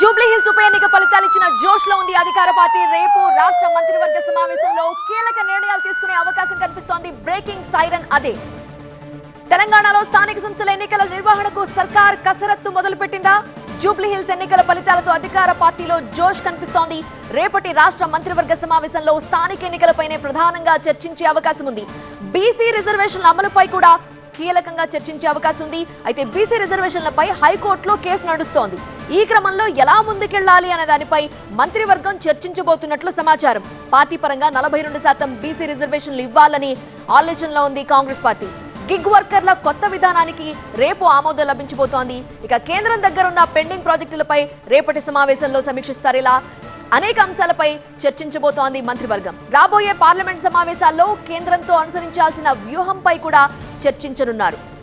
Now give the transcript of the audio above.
Jubilee hills ఉప ఎన్నిక ఫలితాలు ఇచ్చిన జోష్లో ఉంది అధికార పార్టీ. రేపు రాష్ట్ర మంత్రివర్గ సమావేశంలో కీలక నిర్ణయాలు తీసుకునే అవకాశం కనిపిస్తోంది. బ్రేకింగ్ సైరన్ అదే. తెలంగాణలో స్థానిక సంస్థల ఎన్నికల నిర్వహణకు సర్కార్ కసరత్తు మొదలుపెట్టిందా? జూబ్లీహిల్స్ ఎన్నికల ఫలితాలతో అధికార పార్టీలో జోష్ కనిపిస్తోంది. రేపటి రాష్ట్ర మంత్రివర్గ సమావేశంలో స్థానిక ఎన్నికలపైనే ప్రధానంగా చర్చించే అవకాశం ఉంది. బీసీ రిజర్వేషన్ల అమలుపై కూడా కీలకంగా చర్చించే అవకాశం ఉంది. అయితే బీసీ రిజర్వేషన్లపై హైకోర్టులో కేసు నడుస్తోంది. ఈ క్రమంలో ఎలా ముందుకెళ్ళాలి అనే దానిపై మంత్రివర్గం చర్చించబోతున్నట్లు సమాచారం. పార్టీ పరంగా నలభై రెండు శాతం బీసీ రిజర్వేషన్లు ఇవ్వాలని ఆలోచనలో ఉంది కాంగ్రెస్ పార్టీ. గిగ్ వర్కర్ల కొత్త విధానానికి రేపు ఆమోదం లభించబోతోంది. ఇక కేంద్రం దగ్గర ఉన్న పెండింగ్ ప్రాజెక్టులపై రేపటి సమావేశంలో సమీక్షిస్తారు ఇలా అనేక అంశాలపై చర్చించబోతోంది మంత్రివర్గం. రాబోయే పార్లమెంట్ సమావేశాల్లో కేంద్రంతో అనుసరించాల్సిన వ్యూహంపై కూడా చర్చించనున్నారు.